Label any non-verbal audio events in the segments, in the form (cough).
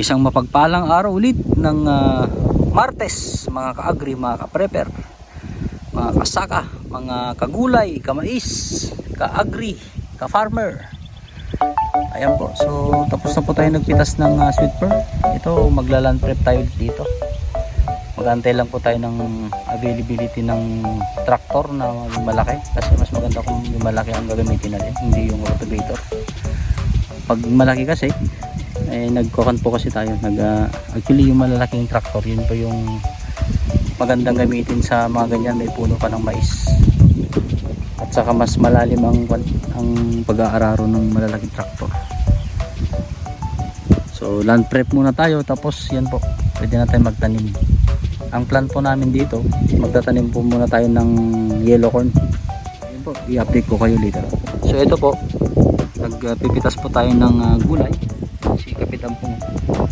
Isang mapagpalang araw ulit ng ah, Martes, mga ka-agri, mga ka-prepper, mga kasaka, mga kagulay, kamais, ka-agri, ka-farmer. Ayan po, so tapos na po tayo nagpitas ng ah, sweet pearl. Ito, maglaland prep tayo dito. Magantay lang po tayo ng availability ng tractor na malaki kasi mas maganda kung yung malaki ang gagamitin natin, hindi yung rotavator. Pag malaki kasi, eh nagkukan po kasi tayo. Nag ah, actually yung malalaking tractor yun po yung magandang gamitin sa mga ganyan. May puno pa ng mais. At saka mas malalim ang ang pag-aararo ng malalaking tractor. So land prep muna tayo. Tapos yan po. Pwede na tayo magtanim. Ang plan po namin dito magtatanim po muna tayo ng yellow corn. Yun po. I-update ko kayo later. So ito po. Nagpipitas po tayo ng ah, gulay si Kapitan Pong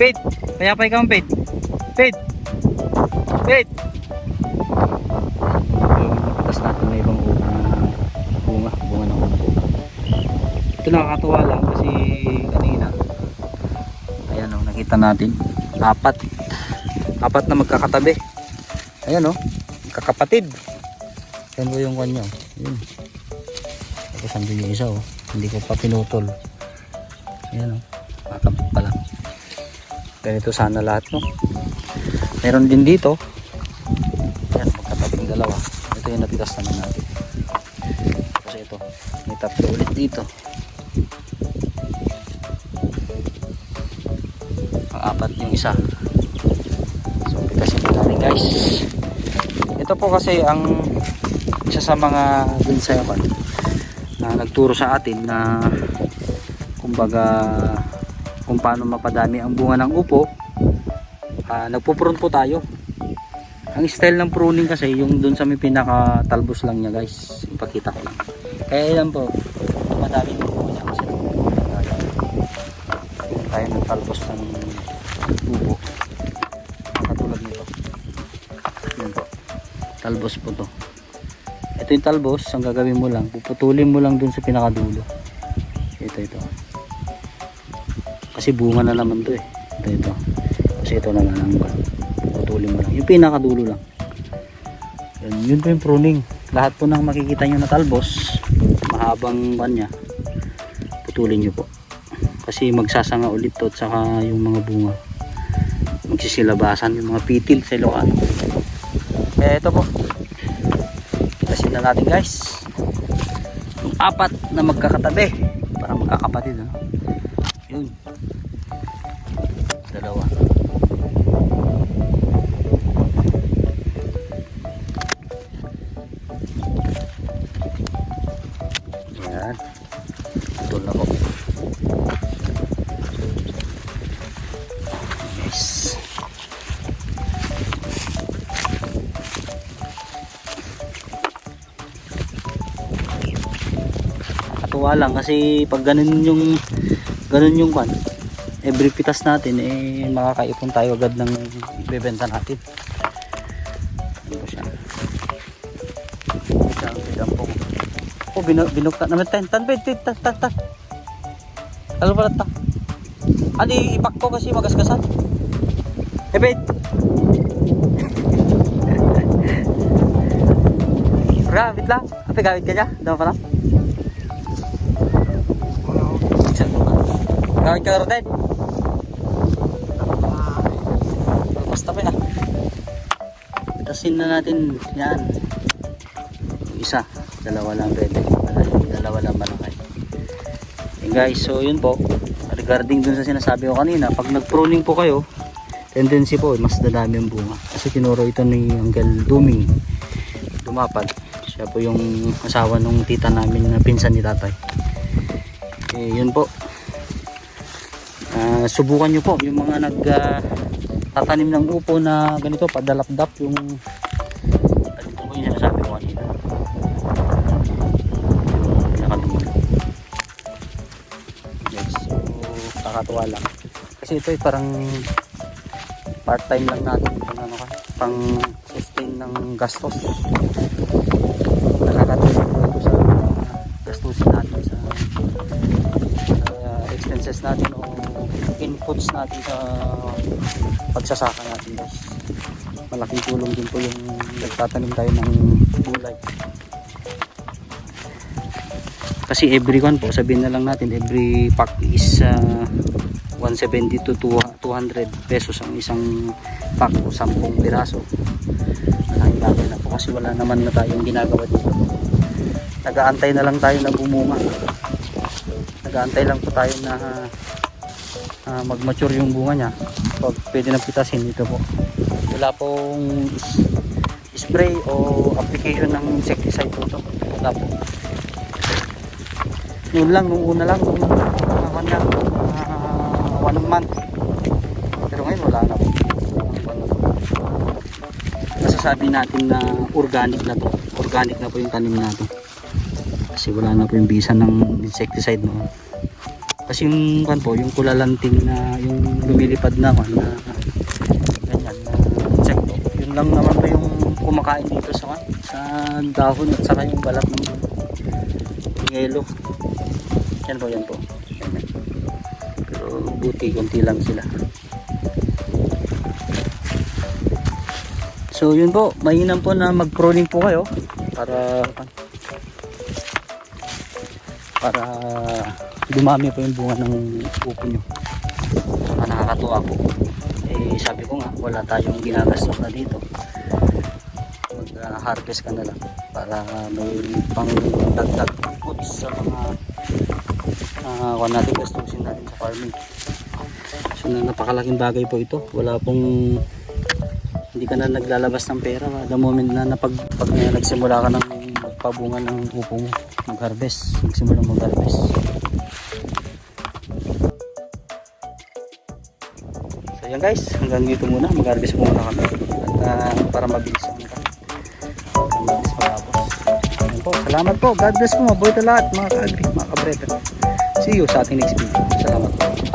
Pete! Payapay ka mo Pete! Pete! Pete! Pipitas natin na ibang uh, bunga. Bunga ng upo ito nakakatuwa lang kasi kanina ayan o nakita natin. Apat. Apat na magkakatabi. Ayan o kakapatid yan po yung kanyo yun tapos andun yung isa o hindi ko pa pinutol ayan o kakapit pa lang. Ganito sana lahat no? Meron din dito. Ayan magkatabing dalawa. Ito yung napitas naman natin. Tapos ito may tatlo ulit dito. Ang apat yung isa. So pitasin ko natin guys. Ito po kasi ang isa sa mga dun sa yaman na nagturo sa atin na kumbaga kung paano mapadami ang bunga ng upo uh, nagpo-prune po tayo. Ang style ng pruning kasi yung dun sa may pinaka talbos lang niya guys. Ipakita ko lang. Kaya yan po madami yung upo niya kasi Ayan tayo ng talbos ng upo. Katulad nito. Yan po. Talbos po to. Ito yung talbos ang gagawin mo lang puputulin mo lang dun sa pinakadulo kasi bunga na naman to eh. Ito ito. Kasi ito na lang ang putulin mo lang. Yung pinakadulo lang. Yun, yun po yung pruning. Lahat po ng makikita nyo na talbos mahabang kanya putulin nyo po. Kasi magsasanga ulit to at saka yung mga bunga magsisilabasan yung mga pitil sa Ilocano eh ito po. Tasin na natin guys. Yung apat na magkakatabi para magkakapatid ano? yun yan. Ito na yes katuwa lang kasi pag ganun yung ganun yung kwan every pitas natin eh makakaipon tayo agad ng ibebenta natin oh binu binukta naman tan tan bed tan tan tan ano pala ta ano ipak ko kasi magasgasan eh bed Bra, (laughs) wait lang. Apa gawin ka niya? Daw pa lang. Gawin ka rin. Basta pa na. Pitasin na natin yan. Isa. Dalawa lang pwede. Dalawa lang malaki. Hey guys, so yun po. Regarding dun sa sinasabi ko kanina, pag nag-pruning po kayo, tendency po, mas dadami ang bunga. Kasi tinuro ito ni Uncle Duming. Dumapad. Siya po yung asawa nung tita namin na pinsan ni tatay. Eh, yun po. Ah, subukan nyo po yung mga nag ah, tatanim ng upo na ganito padalapdap yung ganito po yung sinasabi kakatuwa lang kasi ito ay parang part time lang natin kung ano ka pang sustain ng gastos nakakatulong ito sa gastusin natin sa sa expenses natin o in, inputs natin sa pagsasaka natin guys. Malaking tulong din po yung nagtatanim tayo ng gulay. Kasi every one po, sabihin na lang natin, every pack is uh, 170 to 200 pesos ang isang pack o 10 piraso. Malaking bagay na po kasi wala naman na tayong ginagawa dito. Nagaantay na lang tayo na bumunga. Nagaantay lang po tayo na ah, mag-mature yung bunga niya. Pag pwede na pitasin ito po. Wala pong spray o application ng insecticide po ito. Wala po. Noon lang, nung una lang, nung uh, one, uh, one month. Pero ngayon wala na po. Masasabi natin na organic na to. Organic na po yung tanim natin. Kasi wala na po yung bisa ng insecticide no. Kasi yung kan po, yung kulalanting na yung lumilipad na kan na ganyan na insekto. Yun lang naman po yung kumakain dito sa kan, sa dahon at saka yung balat ng yelo. Yan po, yan po. Pero buti, konti lang sila. So yun po, mainam po na mag-pruning po kayo para para dumami po yung bunga ng upo nyo. Nakakatuwa po. Eh sabi ko nga, wala tayong ginagastos na dito. Mag-harvest ka na lang para may pang dagdag inputs sa mga uh, kung natin gastusin natin sa farming. So na napakalaking bagay po ito. Wala pong hindi ka na naglalabas ng pera. The moment na napag pag na nagsimula ka ng magpabunga ng upo mo mag-harvest. Nagsimula mag-harvest. So yan guys. Hanggang dito muna. Mag-harvest muna kami. At uh, para mabilis ang salamat po. God bless po. Mabuhay lahat mga ka-agri mga ka-brother. See you sa ating next video. Salamat po